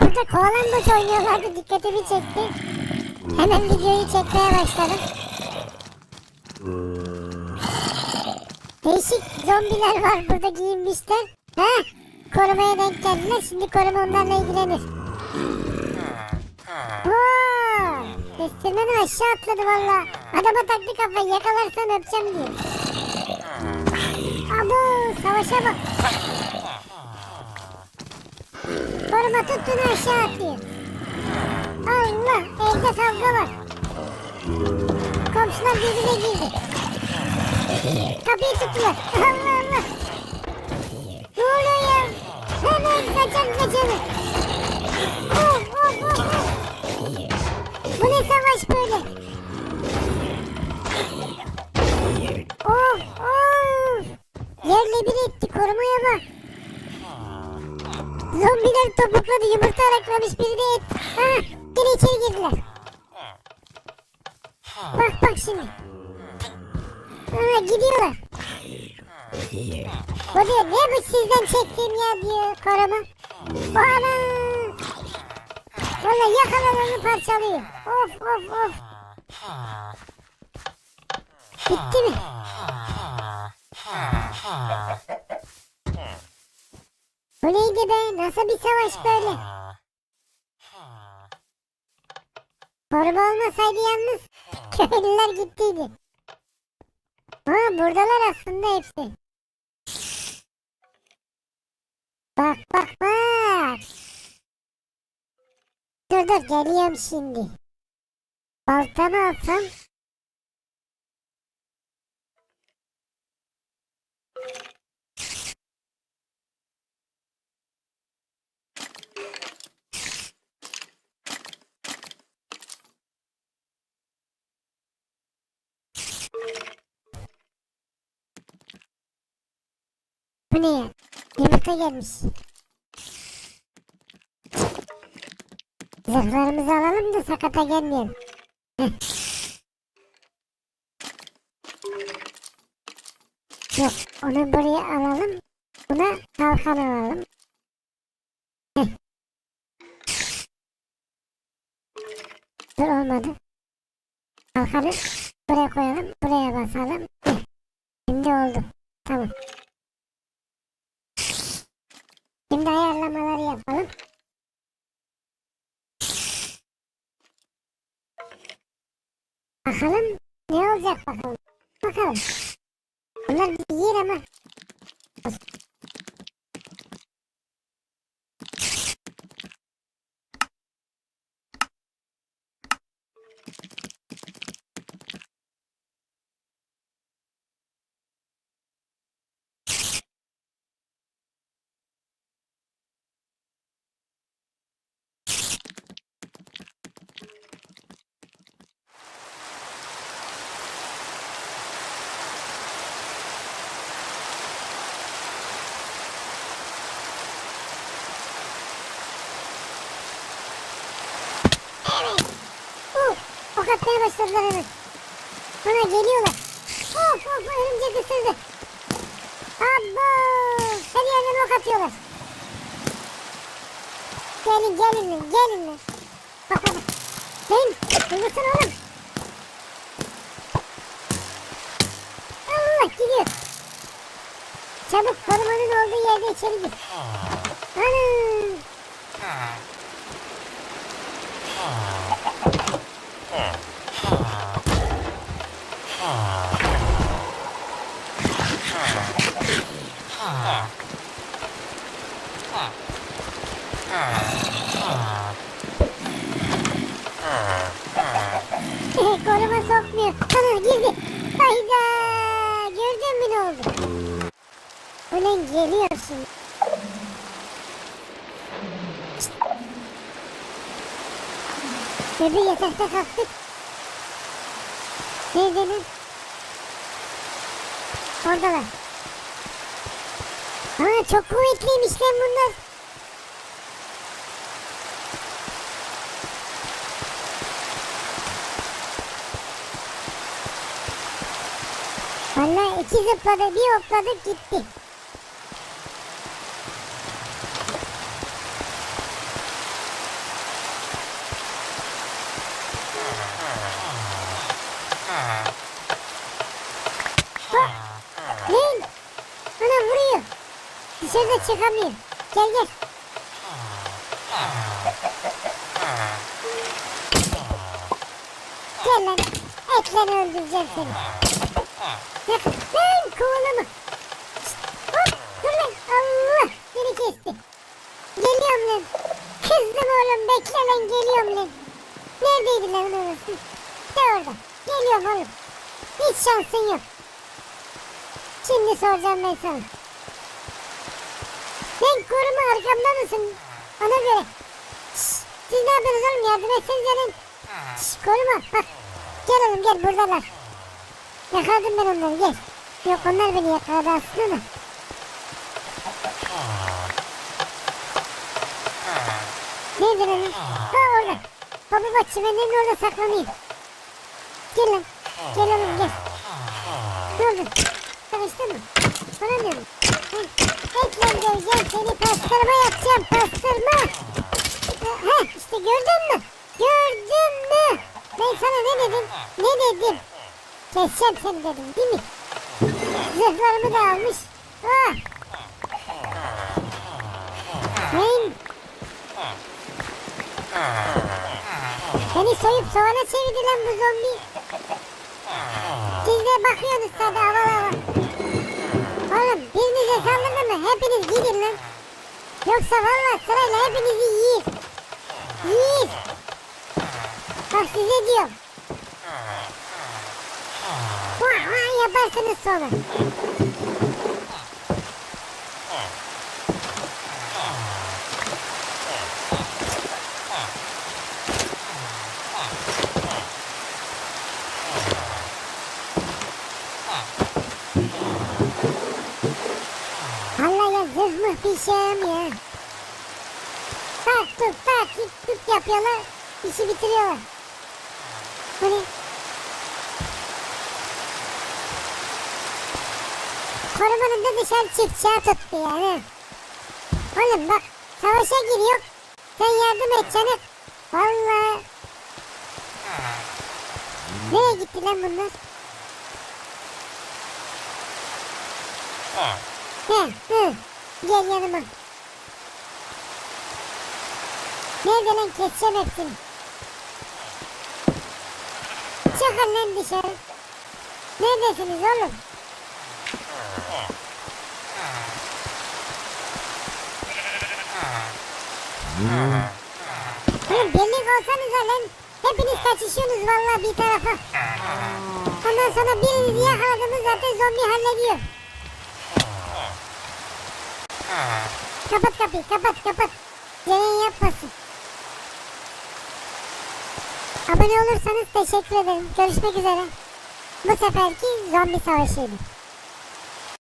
Burada kovalanmaç oynuyorlardı dikkatimi çekti. Hemen videoyu çekmeye başladım. Değişik zombiler var burada giyinmişler. Ha? Korumaya denk geldiler. Şimdi koruma onlarla ilgilenir. Oo! Kestirmeden aşağı atladı valla. Adama taktı kafayı yakalarsan öpeceğim diyor. Abo savaşa bak. Koruma tuttun aşağı atlıyor. Allah evde kavga var. Komşular birbirine girdi. Kapıyı tuttular. Allah Allah. Ne oluyor ya? Hemen kaçalım kaçalım. Of of of of. Bu ne savaş böyle? Of of. Yerle bir etti korumaya bak. Zombiler topukladı yumurta araklamış biri de et. Ha, gene içeri girdiler. Bak bak şimdi. Ha, gidiyorlar. Bu diyor ne bu sizden çektiğim ya diyor koruma. Bana. Valla yakalalarını parçalıyor. Of of of. Bitti mi? Bu neydi be? Nasıl bir savaş böyle? Koruma olmasaydı yalnız köylüler gittiydi. Ha buradalar aslında hepsi. Bak bak bak. Dur dur geliyorum şimdi. Baltamı alsam. Bu ne ya? Yumurta gelmiş. Zırhlarımızı alalım da sakata gelmeyelim. Yok onu buraya alalım. Buna kalkan alalım. Dur olmadı. Kalkanı buraya koyalım. Buraya basalım. Şimdi oldu. Tamam. Şimdi ayarlamaları yapalım. Bakalım ne olacak bakalım. Bakalım. Bunlar bizi yer ama. Atmaya başladılar hemen. Bana geliyorlar. Of of örümcek ısırdı. Abo! Her yerden ok atıyorlar. Gelin gelin lan gelin lan. Bak bak. Lan durdursana oğlum. Allah gidiyor. Çabuk korumanın olduğu yerde içeri gir. Ana! Koruma sokmuyor. Ana girdi. Hayda. Gördün mü ne oldu? Ulan geliyor şimdi. Şşt. Bebeği yatakta kalktık. Neredeler? Oradalar. Aa çok kuvvetliymiş lan bunlar. Vallahi iki zıpladı bir hopladık gitti. Dışarıda çıkamıyor. Gel gel. Gel lan. Etle öldüreceğim seni. Lan kovalama. Hop dur lan. Allah beni kesti. Geliyorum lan. Kızdım oğlum bekle lan geliyorum lan. Neredeydi lan orası? De orada. Geliyorum oğlum. Hiç şansın yok. Şimdi soracağım ben sana. Sen koruma arkamda mısın? Ona göre. Şşş, siz ne yapıyorsunuz oğlum yardım etsenize lan. Şşş koruma bak. Gel oğlum gel buradalar. Yakaladım ben onları gel. Yok onlar beni yakaladı aslında da. Nerede lan? Ha orada. Baba bak çimenlerin orada saklanıyor. Gel lan. Gel oğlum gel. Ne oldu? Tanıştın mı? Bana diyorum. Ekle göreceğim seni pastırma yapacağım pastırma. Ha işte gördün mü? Gördün mü? Ben sana ne dedim? Ne dedim? Keseceğim seni dedim değil mi? Zırhlarımı da almış. Ah. Ben Beni soyup soğana çevirdi lan bu zombi. Siz de bakıyorsunuz sadece hava hava. Birinize saldırdı mı hepiniz gidin lan. Yoksa valla sırayla hepinizi yiyir. Yiyir. Bak size diyorum. Vah yaparsınız sonra. Bir şeyim ya. Tak tut tak tut tut yapıyorlar. İşi bitiriyorlar. Hani Korumanın da dışarı çıkacağı tuttu yani. Oğlum bak savaşa giriyor. Sen yardım edeceksin. Valla. Nereye gitti lan bunlar? He, hı. Gel yanıma. Nerede lan keseceğim hepsini. Çıkın lan dışarı. Neredesiniz oğlum? Oğlum birlik olsanıza lan. Hepiniz kaçışıyorsunuz vallahi bir tarafa. Ondan sonra birinizi yakaladınız zaten zombi hallediyor. Kapat kapıyı kapat kapat. Yayın yapmasın. Abone olursanız teşekkür ederim. Görüşmek üzere. Bu seferki zombi savaşıydı.